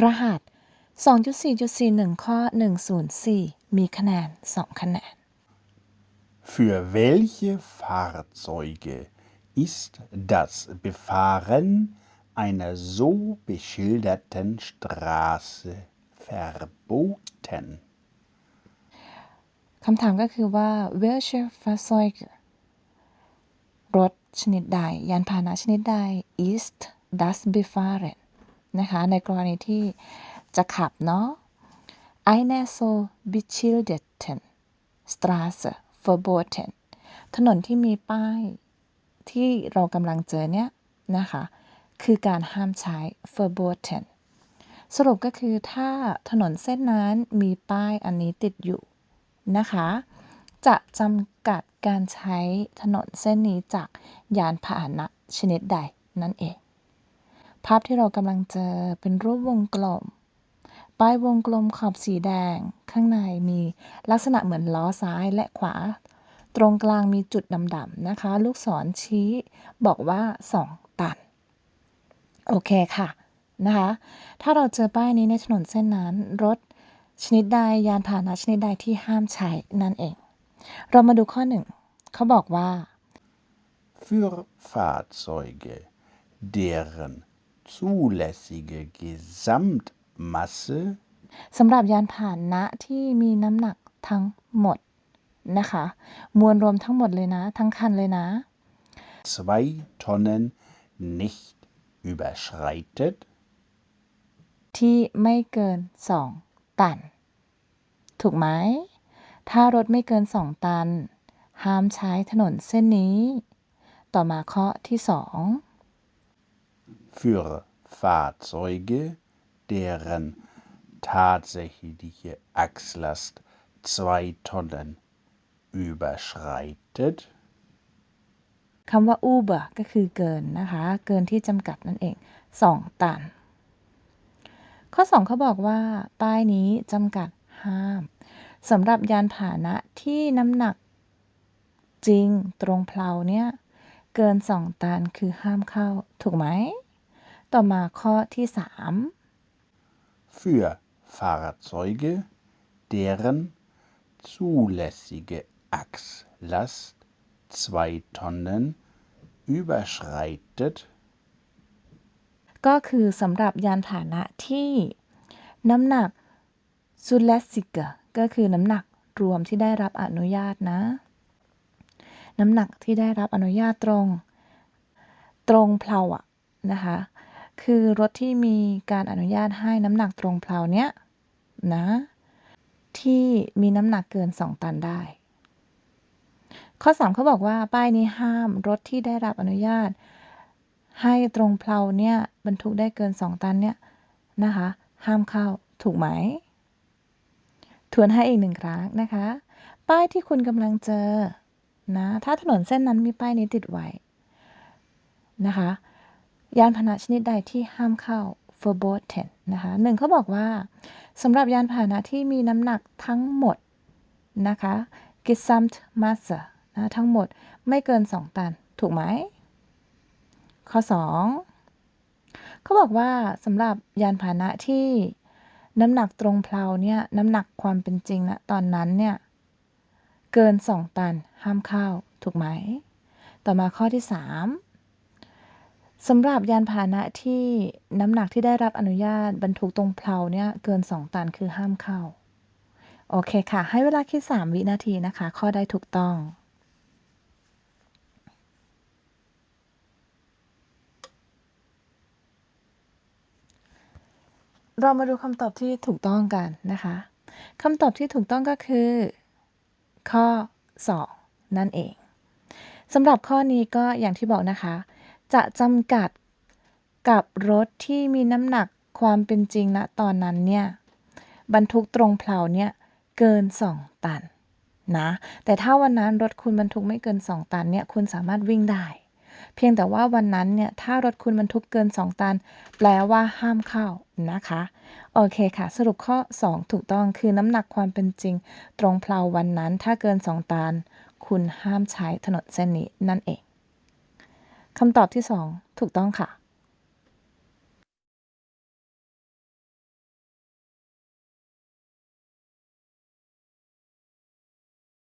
รหัส 2.4.41 ข้อ 104 มีคะแนน 2 คะแนน Für welche Fahrzeuge ist das Befahren einer so beschilderten Straße verboten? คำถามก็คือว่า welche Fahrzeuge รถชนิดใด ยานพาหนะชนิดใด ist das befahren นะคะ ในกรณีที่จะขับเนาะ eine so beschildeten Straße verboten ถนนที่มีป้ายที่เรากำลังเจอเนี่ยนะคะ คือการห้ามใช้ verboten สรุปก็คือถ้าถนนเส้นนั้นมีป้ายอันนี้ติดอยู่นะคะ จะจำกัดการใช้ถนนเส้นนี้จากยานพาหนะชนิดใดนั่นเอง ภาพที่เรากำลังเจอเป็นรูปวงกลม ป้ายวงกลมขอบสีแดง ข้างในมีลักษณะเหมือนล้อซ้ายและขวา ตรงกลางมีจุดดำๆนะคะ ลูกศรชี้บอกว่า 2 ตัน โอเคค่ะนะคะ ถ้าเราเจอป้ายนี้ในถนนเส้นนั้นรถชนิดใดยานพาหนะชนิดใดที่ห้ามใช้นั่นเอง เรามาดูข้อหนึ่งเขาบอกว่า Für Fahrzeuge, deren zulässige Gesamtmasse สำหรับยานพาหนะที่มีน้ำหนักทั้งหมดนะคะ มวลรวมทั้งหมดเลยนะ ทั้งคันเลยนะ2 Tonnen nicht überschreitet, ที่ไม่เกิน 2 ตัน ถูกไหม ถ้ารถไม่เกิน 2 ตัน ห้ามใช้ถนนเส้นนี้ ต่อมาข้อที่ für Fahrzeuge, deren tatsächliche Achslast 2 Tonnen überschreitet, คำว่า Uber ก็คือเกินนะคะ เกินที่จำกัดนั่นเอง 2 ตัน ข้อ 2เขาบอกว่า ป้ายนี้จำกัดห้ามสำหรับยานพาหนะที่น้ำหนักจริงตรงเพลาเนี่ย เกิน 2 ตันคือห้ามเข้า ถูกไหม ต่อมาข้อที่ 3 für Fahrzeuge, deren zulässige Achslast 2 Tonnen überschreitet, ก็คือสำหรับยานพาหนะที่ น้ำหนัก z u l a s s i g e ก็คือน้ำหนักรวมที่ได้รับอนุญาตนะ น้ำหนักที่ได้รับอนุญาตตรง ตรงเพลาอะนะคะ คือรถที่มีการอนุญาตให้น้ำหนักตรงเพลาเนี้ยนะ ที่มีน้ำหนักเกิน 2 ตันได้ ข้อ 3เขาบอกว่าป้ายนี้ห้ามรถที่ได้รับอนุญาต ให้ตรงเพลาเนี่ยบรรทุกได้เกิน 2 ตันเนี่ยนะคะ ห้ามเข้าถูกไหมทวนให้อีกหนึ่งครั้งนะคะ ป้ายที่คุณกำลังเจอนะถ้าถนนเส้นนั้นมีป้ายนี้ติดไว้นะคะ ยานพาหนะชนิดใดที่ห้ามเข้า verboten นะคะหนึ่งเขาบอกว่าสำหรับยานพาหนะที่มีน้ำหนักทั้งหมดนะคะ Gesamtmasse นะทั้งหมดไม่เกิน 2 ตัน ถูกไหม ข้อ 2 เขาบอกว่าสำหรับยานพาหนะที่น้ำหนักตรงเพลาเนี่ยน้ำหนักความเป็นจริงนะตอนนั้นเนี่ยเกิน 2 ตันห้ามเข้า ถูกไหม ต่อมาข้อที่ 3 สำหรับยานพาหนะที่น้ำหนักที่ได้รับอนุญาตบรรทุกตรงเพลาเนี่ยเกิน 2 ตันคือห้ามเข้า โอเคค่ะ ให้เวลาคิด 3 วินาทีนะคะ ข้อใดถูกต้องเรามาดูคำตอบที่ถูกต้องกันนะคะคำตอบที่ถูกต้องก็คือ ข้อ 2 นั่นเองสำหรับข้อนี้ก็อย่างที่บอกนะคะ จะจำกัดกับรถที่มีน้ำหนักความเป็นจริงณตอนนั้นเนี่ยบรรทุกตรงเพลาเนี่ยเกิน 2 ตันนะแต่ถ้าวันนั้นรถคุณบรรทุกไม่เกิน 2 ตันเนี่ยคุณสามารถวิ่งได้ เพียงแต่ว่าวันนั้นเนี่ยถ้ารถคุณบรรทุกเกิน 2 ตัน แปลว่าห้ามเข้านะคะโอเคค่ะ สรุปข้อ 2 ถูกต้องคือน้ำหนักความเป็นจริง ตรงเพลาวันนั้นถ้าเกิน 2 ตัน คุณห้ามใช้ถนนเส้นนี้นั่นเอง คำตอบที่ 2 ถูกต้องค่ะ